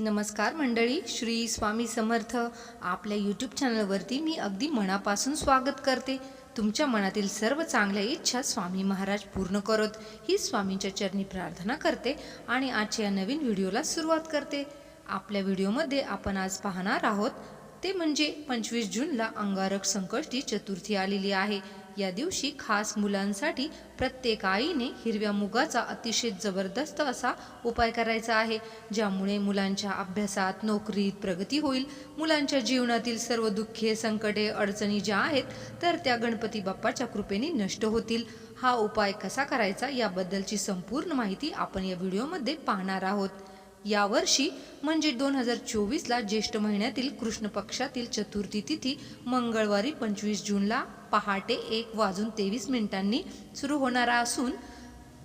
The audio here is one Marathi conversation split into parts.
नमस्कार मंडळी श्री स्वामी समर्थ आपल्या यूट्यूब चॅनलवरती मी अगदी मनापासून स्वागत करते. तुमच्या मनातील सर्व चांगल्या इच्छा स्वामी महाराज पूर्ण करत ही स्वामींच्या चरणी प्रार्थना करते आणि आजच्या या नवीन व्हिडिओला सुरुवात करते. आपल्या व्हिडिओमध्ये आपण आज पाहणार आहोत ते म्हणजे पंचवीस जूनला अंगारक संकष्टी चतुर्थी आलेली आहे. या दिवशी खास मुलांसाठी प्रत्येक आईने हिरव्या मुगाचा अतिशय जबरदस्त असा उपाय करायचा आहे ज्यामुळे मुलांच्या अभ्यासात नोकरीत प्रगती होईल. मुलांच्या जीवनातील सर्व दुःखे संकटे अडचणी ज्या आहेत तर त्या गणपती बाप्पाच्या कृपेने नष्ट होतील. हा उपाय कसा करायचा याबद्दलची संपूर्ण माहिती आपण या व्हिडिओमध्ये पाहणार आहोत. यावर्षी म्हणजे दोन हजार चोवीसला ज्येष्ठ महिन्यातील कृष्ण पक्षातील चतुर्थी तिथी मंगळवारी पंचवीस जूनला पहाटे एक वाजून तेवीस मिनिटांनी सुरू होणारा असून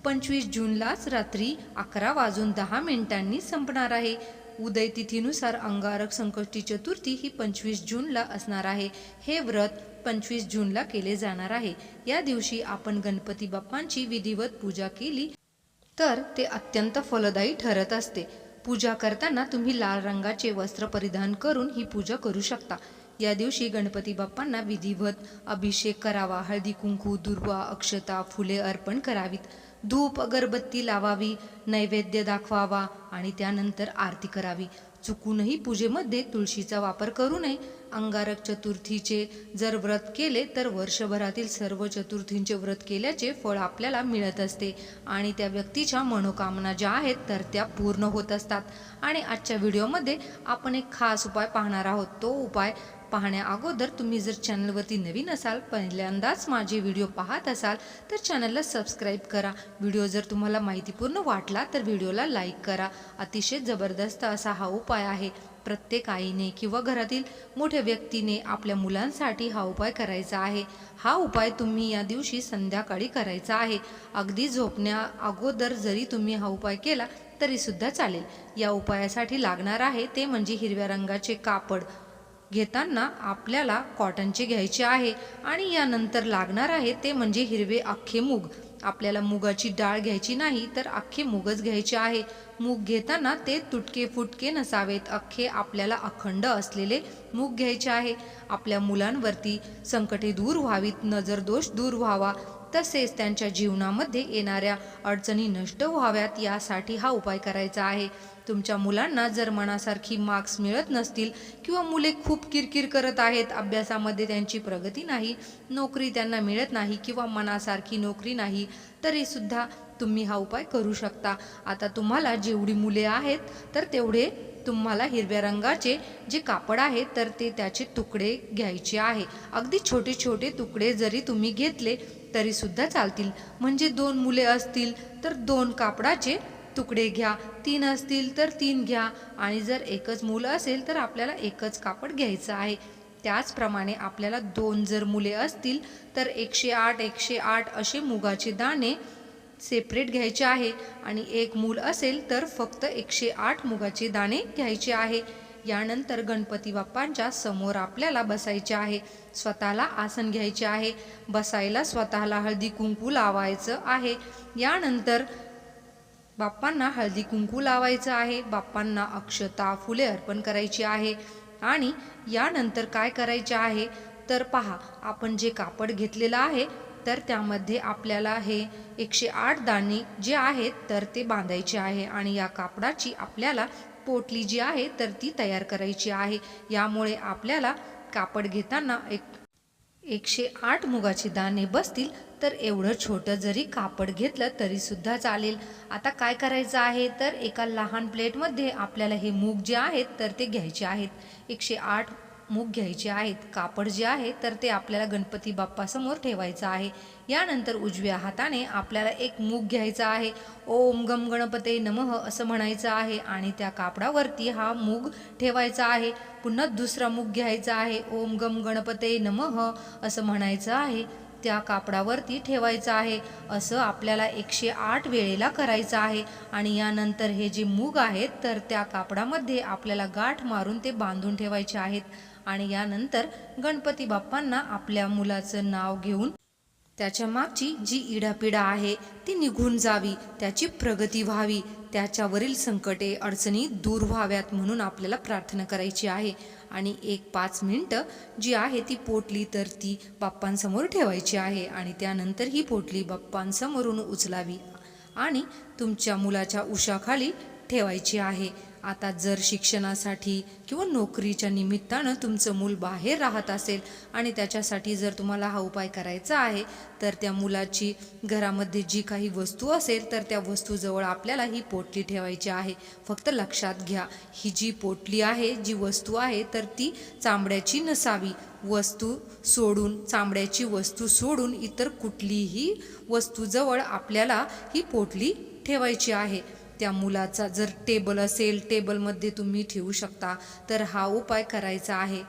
पंचवीस जूनलाच रात्री अकरा वाजून दहा मिनिटांनी संपणार आहे. उदय तिथीनुसार अंगारक संकष्टी चतुर्थी ही पंचवीस जूनला असणार आहे. हे व्रत पंचवीस जूनला केले जाणार आहे. या दिवशी आपण गणपती बाप्पांची विधिवत पूजा केली तर ते अत्यंत फलदायी ठरत असते. पूजा करताना तुम्ही लाल रंगाचे वस्त्र परिधान करून ही पूजा करू शकता. या दिवशी गणपती बाप्पांना विधिवत अभिषेक करावा हळदी कुंकू दुर्वा अक्षता फुले अर्पण करावीत. धूप अगरबत्ती लावावी नैवेद्य दाखवावा आणि त्यानंतर आरती करावी. चुकूनही पूजेमध्ये तुळशीचा वापर करू नये. अंगारक चतुर्थीचे जर व्रत केले तर वर्षभरातील सर्व चतुर्थींचे व्रत केल्याचे फळ आपल्याला मिळत असते. आणि त्या व्यक्तीच्या मनोकामना ज्या आहेत तर त्या पूर्ण होत असतात. आणि आजच्या व्हिडिओमध्ये आपण एक खास उपाय पाहणार आहोत. तो उपाय पाहण्या अगोदर तुम्ही जर चॅनलवरती नवीन असाल पहिल्यांदाच माझे व्हिडिओ पाहत असाल तर चॅनलला सबस्क्राईब करा. व्हिडिओ जर तुम्हाला माहितीपूर्ण वाटला तर व्हिडिओला लाईक करा. अतिशय जबरदस्त असा हा उपाय आहे. प्रत्येक आईने किंवा घरातील मोठ्या व्यक्तीने आपल्या मुलांसाठी हा उपाय करायचा आहे. हा उपाय तुम्ही या दिवशी संध्याकाळी करायचा आहे. अगदी झोपण्या अगोदर जरी तुम्ही हा उपाय केला तरीसुद्धा चालेल. या उपायासाठी लागणार आहे ते म्हणजे हिरव्या रंगाचे कापड घेताना आपल्याला कॉटनचे घ्यायचे आहे आणि यानंतर लागणार आहे ते म्हणजे हिरवे अख्खे मूग. आपल्याला मुगाची डाळ घ्यायची नाही तर अख्खे मूगच घ्यायचे आहे. मूग घेताना ते तुटके फुटके नसावेत. अख्खे आपल्याला अखंड असलेले मूग घ्यायचे आहे. आपल्या मुलांवरती संकटे दूर व्हावीत. नजरदोष दूर व्हावा. तसेच त्यांच्या जीवनामध्ये येणाऱ्या अडचणी नष्ट व्हाव्यात यासाठी हा उपाय करायचा आहे. तुमच्या मुलांना जर मनासारखी मार्क्स मिळत नसतील किंवा मुले खूप किरकिर करत आहेत अभ्यासामध्ये त्यांची प्रगती नाही नोकरी त्यांना मिळत नाही किंवा मनासारखी नोकरी नाही तरीसुद्धा तुम्ही हा उपाय करू शकता. आता तुम्हाला जेवढी मुले आहेत तर तेवढे तुम्हाला हिरव्या रंगाचे जे कापड आहे तर ते त्याचे तुकडे घ्यायचे आहे. अगदी छोटे छोटे तुकडे जरी तुम्ही घेतले तरी सुद्धा चालतील. म्हणजे दोन मुले असतील तर दोन कापडाचे तुकडे घ्या. तीन असतील तर तीन घ्या. आणि जर एकच मुलं असेल तर आपल्याला एकच कापड घ्यायचं आहे. त्याचप्रमाणे आपल्याला दोन जर मुले असतील तर एकशे आठ एकशे आठ असे मुगाचे दाणे सेपरेट घ्यायचे आहे. आणि एक मूल असेल तर फक्त एकशे आठ मुगाचे दाणे घ्यायचे आहे. यानंतर गणपती बाप्पांच्या समोर आपल्याला बसायचे आहे. स्वतःला आसन घ्यायचे आहे. बसायला स्वतःला हळदी कुंकू लावायचं आहे. यानंतर बाप्पांना हळदी कुंकू लावायचं आहे. बाप्पांना अक्षता फुले अर्पण करायची आहे. आणि यानंतर काय करायचे आहे? तर पहा आपण जे कापड घेतलेलं आहे तर त्यामध्ये आपल्याला हे एकशे आठ दाणे जे आहेत तर ते बांधायचे आहे. आणि या कापडाची आपल्याला पोटली जी आहे तर ती तयार करायची आहे. यामुळे आपल्याला कापड घेताना एक एकशे आठ मुगाचे दाणे बसतील तर एवढं छोटं जरी कापड घेतलं तरीसुद्धा चालेल. आता काय करायचं आहे? तर एका लहान प्लेटमध्ये आपल्याला हे मूग जे आहेत तर ते घ्यायचे आहेत. एकशे आठ मूग घ्यायचे आहेत कापड जे आहे तर ते आपल्याला गणपती बाप्पासमोर ठेवायचं आहे. यानंतर उजव्या हाताने आपल्याला एक मूग घ्यायचा आहे. ओम गम गणपते नमः असं म्हणायचं आहे आणि त्या कापडावरती हा मूग ठेवायचा आहे. पुन्हा दुसरा मूग घ्यायचा आहे. ओम गम गणपते नमः असं म्हणायचं आहे. त्या कापडावरती ठेवायचं आहे. असं आपल्याला एकशे आठ वेळेला करायचं आहे. आणि यानंतर हे जे मूग आहेत तर त्या कापडामध्ये आपल्याला गाठ मारून ते बांधून ठेवायचे आहेत. आणि यानंतर गणपती बाप्पांना आपल्या मुलाचं नाव घेऊन त्याच्या मागची जी इडापिडा आहे ती निघून जावी त्याची प्रगती व्हावी त्याच्यावरील संकटे अडचणी दूर व्हाव्यात म्हणून आपल्याला प्रार्थना करायची आहे. आणि एक पाच मिनटं जी आहे ती पोटली तर ती बाप्पांसमोर ठेवायची आहे आणि त्यानंतर ही पोटली बाप्पांसमोरून उचलावी आणि तुमच्या मुलाच्या उशाखाली ठेवायची आहे. आता जर शिक्षणासाठी किंवा नोकरीच्या निमित्तानं तुमचं मूल बाहेर राहत असेल आणि त्याच्यासाठी जर तुम्हाला हा उपाय करायचा आहे तर त्या मुलाची घरामध्ये जी काही वस्तू असेल तर त्या वस्तूजवळ आपल्याला ही पोटली ठेवायची आहे. फक्त लक्षात घ्या ही जी पोटली आहे जी वस्तू आहे तर ती चांबड्याची नसावी. वस्तू सोडून चांबड्याची वस्तू सोडून इतर कुठलीही वस्तूजवळ आपल्याला ही पोटली ठेवायची आहे. त्या मुलाचा जर टेबल असेल टेबलमध्ये तुम्ही ठेवू शकता तर हा उपाय करायचा आहे.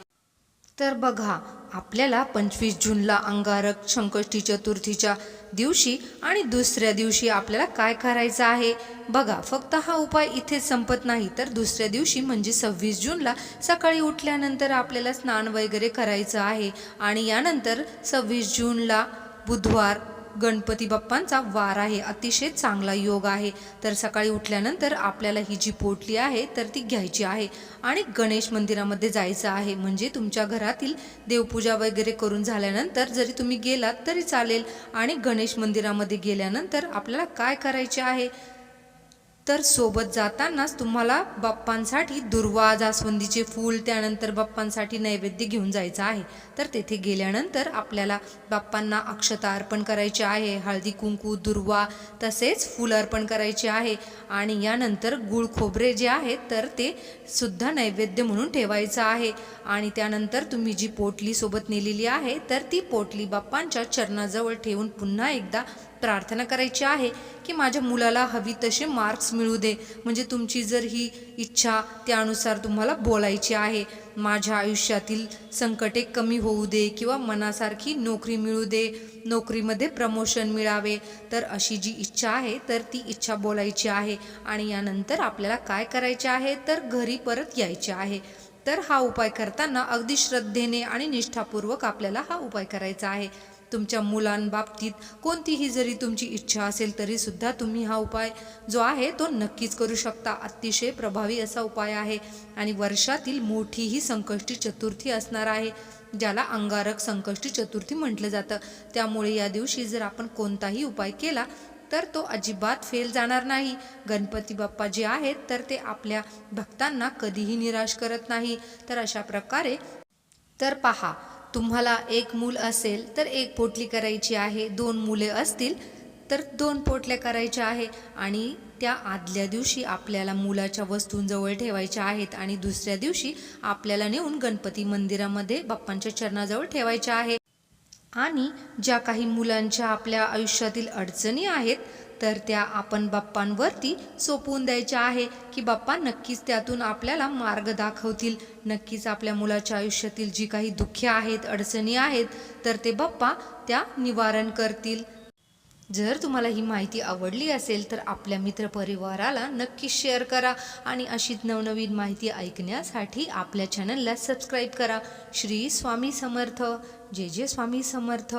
तर बघा आपल्याला पंचवीस जूनला अंगारक संकष्टी चतुर्थीच्या दिवशी आणि दुसऱ्या दिवशी आपल्याला काय करायचं आहे? बघा फक्त हा उपाय इथे संपत नाही तर दुसऱ्या दिवशी म्हणजे सव्वीस जूनला सकाळी उठल्यानंतर आपल्याला स्नान वगैरे करायचं आहे. आणि यानंतर सव्वीस जूनला बुधवार गणपती बाप्पांचा वार आहे अतिशय चांगला योग आहे. तर सकाळी उठल्यानंतर आपल्याला ही जी पोटली आहे तर ती घ्यायची आहे. आणि गणेश मंदिरामध्ये जायचं आहे. म्हणजे तुमच्या घरातील देवपूजा वगैरे करून झाल्यानंतर जरी तुम्ही गेलात तरी चालेल. आणि गणेश मंदिरामध्ये गेल्यानंतर आपल्याला काय करायचे आहे? तर सोबत जातानाच तुम्हाला बाप्पांसाठी दुर्वा जास्वंदीचे फूल त्यानंतर बाप्पांसाठी नैवेद्य घेऊन जायचं आहे. तर तेथे गेल्यानंतर आपल्याला बाप्पांना अक्षता अर्पण करायचे आहे. हळदी कुंकू दुर्वा तसेच फूल अर्पण करायचे आहे. आणि यानंतर गुळ खोबरे जे आहेत तर ते सुद्धा नैवेद्य म्हणून ठेवायचं आहे. आणि त्यानंतर तुम्ही जी पोटली सोबत नेलेली आहे तर ती पोटली बाप्पांच्या चरणाजवळ ठेवून पुन्हा एकदा प्रार्थना करायची आहे की माझ्या मुलाला हवी तसे मार्क्स मिळू दे. म्हणजे तुमची जर ही इच्छा त्यानुसार तुम्हाला बोलायची आहे माझ्या आयुष्यातील संकटे कमी होऊ दे किंवा मनासारखी नोकरी मिळू दे नोकरीमध्ये प्रमोशन मिळावे तर अशी जी इच्छा आहे तर ती इच्छा बोलायची आहे. आणि यानंतर आपल्याला काय करायचे आहे तर घरी परत यायचे आहे. तर हा उपाय करताना अगदी श्रद्धेने आणि निष्ठापूर्वक आपल्याला हा उपाय करायचा आहे. तुमच्या मुलांबाबतीत कोणतीही जरी तुमची इच्छा असेल तरी सुद्धा तुम्ही हा उपाय जो आहे तो नक्कीच करू शकता. अतिशय प्रभावी असा उपाय आहे आणि वर्षातील मोठीही संकष्टी चतुर्थी असणार आहे ज्याला अंगारक संकष्टी चतुर्थी म्हटलं जातं. त्यामुळे या दिवशी जर आपण कोणताही उपाय केला तर तो अजिबात फेल जाणार नाही. गणपती बाप्पा जे आहेत तर ते आपल्या भक्तांना कधीही निराश करत नाही. तर अशा प्रकारे तर पहा तुम्हाला एक मूल असेल तर एक पोटली करायची आहे दोन मुले असतील तर दोन पोटल्या करायच्या आहे आणि त्या आदल्या दिवशी आपल्याला मुलाच्या वस्तूंजवळ ठेवायच्या आहेत आणि दुसऱ्या दिवशी आपल्याला नेऊन गणपती मंदिरामध्ये बाप्पांच्या चरणाजवळ ठेवायच्या आहे. आणि ज्या काही मुलांच्या आपल्या आयुष्यातील अडचणी आहेत तर त्या आपण बाप्पांवरती सोपवून द्यायच्या आहे की बाप्पा नक्कीच त्यातून आपल्याला मार्ग दाखवतील. नक्कीच आपल्या मुलाच्या आयुष्यातील जी काही दुःखे आहेत अडचणी आहेत तर ते बाप्पा त्या निवारण करतील. जर तुम्हाला ही माहिती आवडली असेल तर आपल्या मित्रपरिवाराला नक्की शेअर करा आणि अशीच नवनवीन माहिती ऐकण्यासाठी आपल्या चॅनलला सबस्क्राईब करा. श्री स्वामी समर्थ. जे जे स्वामी समर्थ.